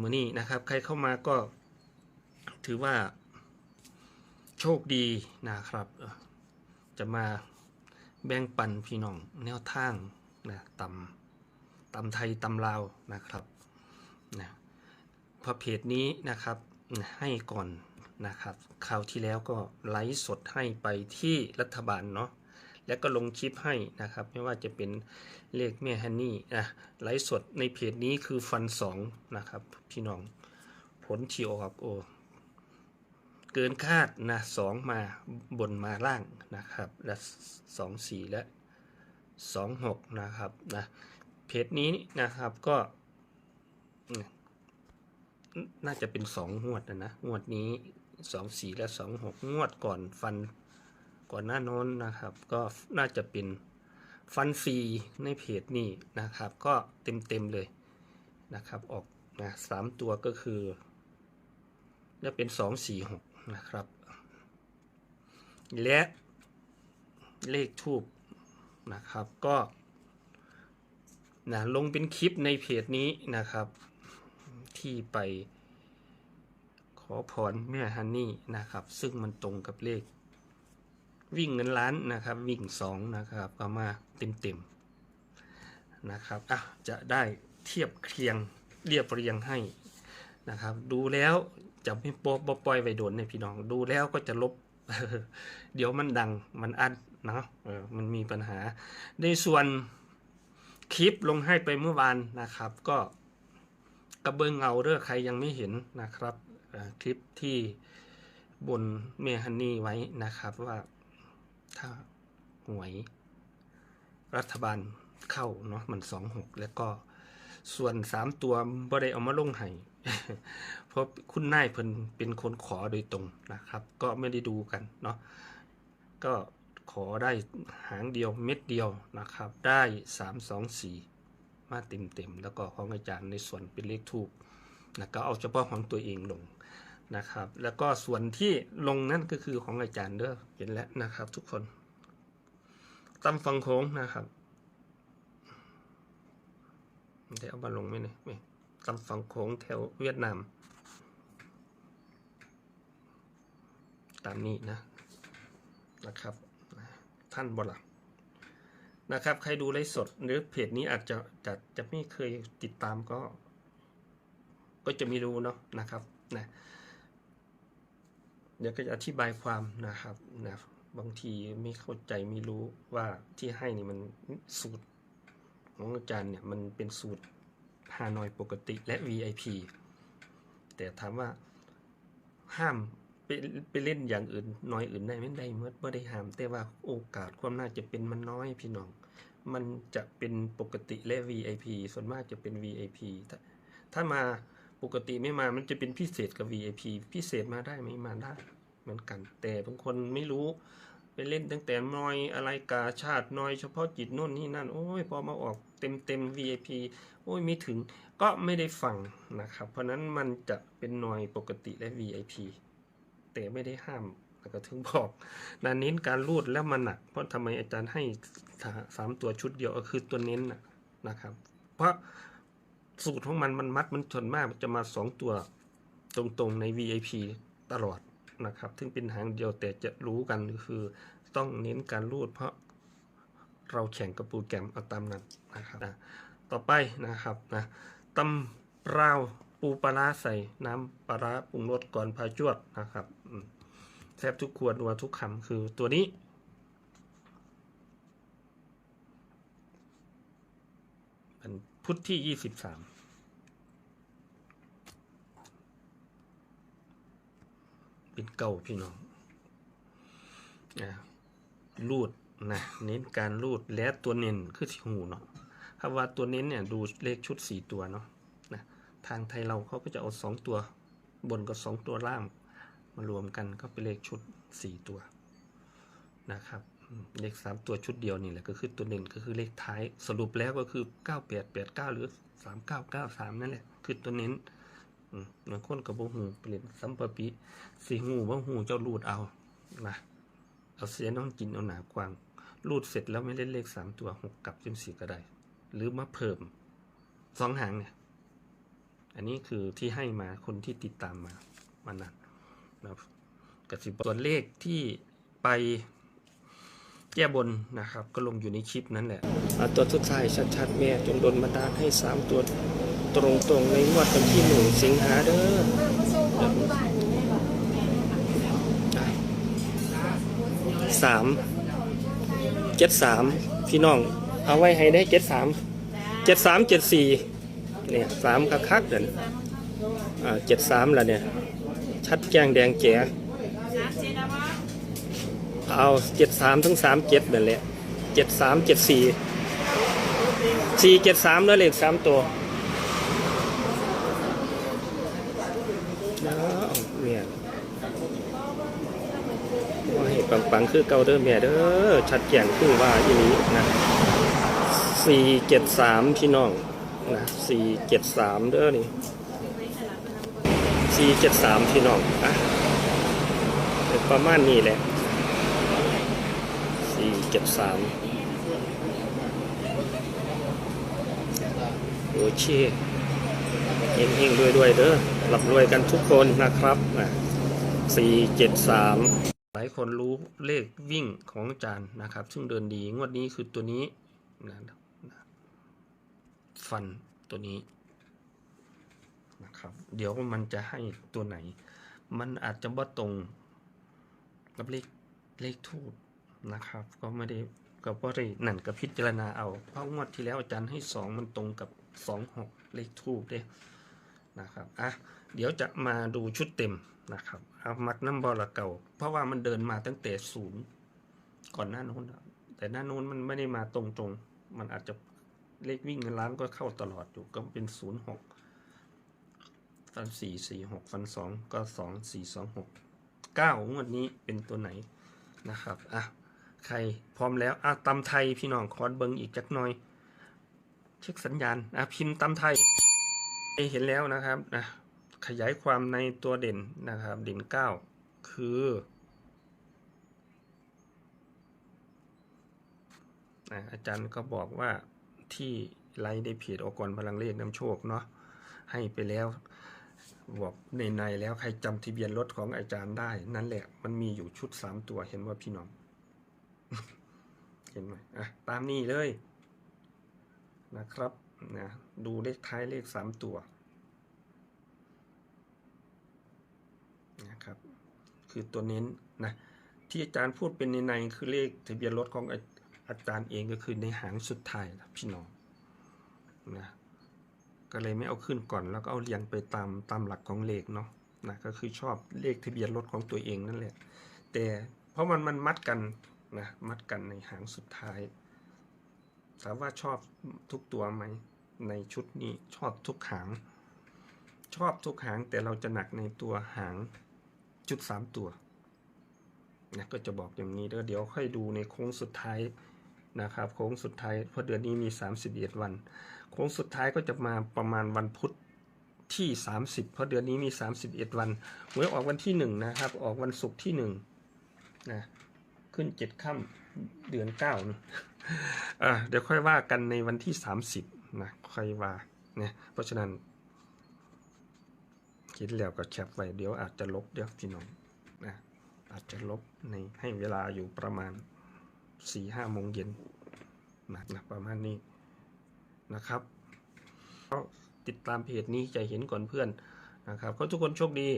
มือนี้นะครับใครเข้ามาก็ถือว่าโชคดีนะครับ จะมาแบ่งปันพี่น้องแนวทางนะตำตำไทยตำลาวนะครับนะพระเพจนี้นะครับให้ก่อนนะครับคราวที่แล้วก็ไลฟ์สดให้ไปที่รัฐบาลเนาะ แล้วก็ลงคลิปให้นะครับ ไม่ว่าจะเป็นเลขแม่ฮันนี่นะไลฟ์สดในเพจนี้คือฟันสองนะครับพี่น้องผลที่ออกโอเกินคาดนะสองมาบนมาล่างนะครับ และสองสี่และสองหกนะครับนะเพจนี้นะครับก็ น่าจะเป็นสองงวดนะนะงวดนี้สองสี่และสองหกงวดก่อนฟัน ก่อนหน้าน้นนะครับ ก็น่าจะเป็นฟันฟรีในเพจนี้นะครับ ก็เต็มเต็มเลยนะครับ ออกนะสามตัวก็คือและเป็นสองสี่หกนะครับ และเลขทูบนะครับก็นะลงเป็นคลิปในเพจนี้นะครับ ที่ไปขอพรแม่ฮันนี่นะครับ ซึ่งมันตรงกับเลข วิ่งเงินล้านนะครับ วิ่งสองนะครับก็มาเต็มๆนะครับอะจะได้เทียบเคียงเรียบเรียงให้นะครับ ดูแล้วจะไม่ปบปล่อยไว้โดนเนี่ยพี่น้องดูแล้วก็จะลบ เดี๋ยวมันดังมันอัดเนาะเออมันมีปัญหา ในส่วนคลิปลงให้ไปเมื่อวานนะครับ ก็กระเบื้องเงาเด้อใครยังไม่เห็นนะครับคลิปที่บนเมฮันนี่ไว้นะครับว่า ถ้าหวยรัฐบาลเข้าเนาะมันสองหกแล้วก็ส่วนสามตัวบ่ได้เอามาลงให้เพราะคุณนายเพิ่นเป็นคนขอโดยตรงนะครับ ก็ไม่ได้ดูกันเนาะก็ขอได้หางเดียวเม็ดเดียวนะครับ ได้สามสองสี่มาเต็มเต็มแล้วก็ของอาจารย์ในส่วนเป็นเลขทูบนะก็เอาเฉพาะของตัวเองลง นะครับ แล้วก็ส่วนที่ลงนั่นก็คือของอาจารย์เด้อเห็นแล้วนะครับ ทุกคนตำฟังโค้งนะครับได้เอามาลงไหมเนี่ยไม่ตำฝั่งโขงแถวเวียดนาม ตามนี้นะนะครับ ท่านบลักนะครับ ใครดูไลฟ์สดหรือเพจนี้อาจจะจะจะไม่เคยติดตามก็ ก็จะม่รู้เนาะนะครับนะ เดี๋ยวก็จะอธิบายความนะครับนะบางทีไม่เข้าใจไม่รู้ว่าที่ให้นี่มันสูตรของอาจารย์เนี่ยมันเป็นสูตรฮานอยปกติและ VIP แต่ถามว่าห้ามไปไปเล่นอย่างอื่นน้อยอื่นได้ไม่ได้เมื่อไม่ได้ห้าม แต่ว่าโอกาสความน่าจะเป็นมันน้อยพี่น้อง มันจะเป็นปกติและ VIP ส่วนมากจะเป็น VIP ถ้าถ้ามา ปกติไม่มามันจะเป็นพิเศษกับ VIP พิเศษมาได้ไหมมาได้เหมือนกัน แต่บางคนไม่รู้ไปเล่นตั้งแต่น้อยอะไรกาชาติน้อยเฉพาะจิตโน่นนี่นั่น โอ้ยพอมาออกเต็มเต็ม VIP โอ้ยไม่ถึงก็ไม่ได้ฟังนะครับ เพราะนั้นมันจะเป็นน้อยปกติและ VIP แต่ไม่ได้ห้ามแล้วก็ถึงบอกนาเน้นการรูดแล้วมันหนัก เพราะทำไมอาจารย์ให้สาสามตัวชุดเดียวก็คือตัวเน้นนะนะครับ เพราะ สูตรของมันมันมัดมันส่วนมากมันจะมาสองตัวตรงๆใน VIP ตลอดนะครับถึงเป็นหางเดียวแต่จะรู้กันคือต้องเน้นการรูดเพราะเราแข่งกับโปรแกรมเอาตามนั้นนะครับนะต่อไปนะครับนะตำราวปูปลาใส่น้ำปลาปรุงรสก่อนพาจวดนะครับแทบทุกขวดนัวทุกคำคือตัวนี้ พุทธที่ยี่สิบสามเป็นเก่าพี่น้องนะรูดนะเน้นการรูดและตัวเน้นคือที่หูเนาะถ้าว่าตัวเน้นเนี่ยดูเลขชุดสี่ตัวเนาะนะทางไทยเราเขาก็จะเอาสองตัวบนกับสองตัวล่างมารวมกันก็เป็นเลขชุดสี่ตัวนะครับ เลขสามตัวชุดเดียวนี่แหละก็คือตัวเน้นก็คือเลขท้าย สรุปแล้วก็คือเก้าแปดแปดเก้าหรือสามเก้าเก้าสามนั่นแหละคือตัวเน้นอืมบางคนกับบ่หูเปลี่ยนสัมปปิสีหูบ่หูเจ้ารูดเอานะเอาเสียน้องกินเอาหนากวางรูดเสร็จแล้วไม่เล่นเลขสามตัวหกกับจนสี่ก็ได้ หรือมาเพิ่มสองหางเนี่ยอันนี้คือที่ให้มาคนที่ติดตามมามันนั้นนะครับกสิบส่วนเลขที่ไป แก้บนนะครับ ก็ลงอยู่ในคลิปนั้นแหละตัวทุดท้ายชัดๆ แม่จงดนมาดาลให้สามตัวตรงๆ ในงวดวันที่หนึ่งสิงหาเด้อสามเจ็ดสามพี่น้อง เอาไว้ให้ได้เจ็ดสามเจ็ดสามเจ็ดสี่เนี่ยสามคักๆเด่นอ่าเจ็ดสามละเนี่ย ชัดแจ้งแดงแจ๋ เอาเจ็ดสามทั้งสามเจ็ดนั่นแหละเจ็ดสามเจ็ดสี่สี่เจ็ดสามแล้วเลขสามตัวอ้าวเนี่ยว่าให้ปังๆคือเกาเด้อแม่เด้อชัดแจ้งคือว่าอีนี้นะสี่เจ็ดสามพี่น้องนะสี่เจ็ดสามเด้อนี่สี่เจ็ดสามพี่น้องอะประมาณนี้แหละ เจ็ดสามโอเคเฮงเฮงๆด้วยเด้อหลับรวยกันทุกคนนะครับสี่เจ็ดสามหลายคนรู้เลขวิ่งของอาจารย์นะครับ ซึ่งเดินดี งวดนี้คือตัวนี้นะฟันตัวนี้นะครับ เดี๋ยวมันจะให้ตัวไหน มันอาจจะบ่ตรงกับเลขเลขทูบ นะครับ ก็ไม่ได้ก็บ่ได้นั่นกับพิจารณาเอาเพราะงวดที่แล้วอาจารย์ให้สองมันตรงกับสองหกเลขทูบเด้นะครับอะเดี๋ยวจะมาดูชุดเต็มนะครับเอามักน้ำบอละเก่า เพราะว่ามันเดินมาตั้งแต่ศูนย์ก่อนหน้านู้นแต่หน้านู้นมันไม่ได้มาตรงๆ มันอาจจะเลขวิ่งเงินล้านก็เข้าตลอดอยู่ก็เป็นศูนย์หกฟันสี่สี่หกฟันสองก็สองสี่สองหกเก้างวดนี้เป็นตัวไหนนะครับอะ ใครพร้อมแล้วอะตำไทยพี่น้องคอนเบิงอีกจักหน่อย เช็คสัญญาณอะพิมพ์ตำไทยเห็นแล้วนะครับนะขยายความในตัวเด่นนะครับ เด่นเก้าคืออะอาจารย์ก็บอกว่าที่ไลฟ์ในเพจอกรพลังเลขนำโชคเนาะให้ไปแล้วบอกในในแล้วใครจำทะเบียนรถของอาจารย์ได้ นั่นแหละมันมีอยู่ชุดสามตัวเห็นว่าพี่น้อง เห็นไหมอะตามนี้เลยนะครับนะดูเลขท้ายเลขสามตัวนะครับคือตัวเน้นนะที่อาจารย์พูดเป็นในในคือเลขทะเบียนรถของอาอาจารย์เองก็คือในหางสุดท้ายนะพี่น้องนะก็เลยไม่เอาขึ้นก่อนแล้วก็เอาเรียงไปตามตามหลักของเลขเนาะนะก็คือชอบเลขทะเบียนรถของตัวเองนั่นแหละแต่เพราะมันมันมัดกัน นะมัดกันในหางสุดท้าย ถามว่าชอบทุกตัวไหมในชุดนี้ชอบทุกหาง ชอบทุกหางแต่เราจะหนักในตัวหางจุดสามตัวนะก็จะบอกอย่างนี้เดี๋ยวเดี๋ยวค่อยดูในโค้งสุดท้ายนะครับโค้งสุดท้ายเพราะเดือนนี้มี 31 วัน โค้งสุดท้ายก็จะมาประมาณวันพุธที่ 30 เพราะเดือนนี้มี 31 วันหวยออกวันที่ 1 นะครับ ออกวันศุกร์ที่1นะ ขึ้น7ค่ำเดือน9นะอะเดี๋ยวค่อยว่ากันในวันที่30นะค่อยว่าเนี่ยเพราะฉะนั้น คิดแล้วก็แคปไว้เดี๋ยวอาจจะลบเดี๋ยวพี่น้องนะอาจจะลบในให้เวลาอยู่ประมาณ4-5โมงเย็นนะนะประมาณนี้นะครับก็ติดตามเพจนี้จะเห็นก่อนเพื่อนนะครับก็ทุกคนโชคดี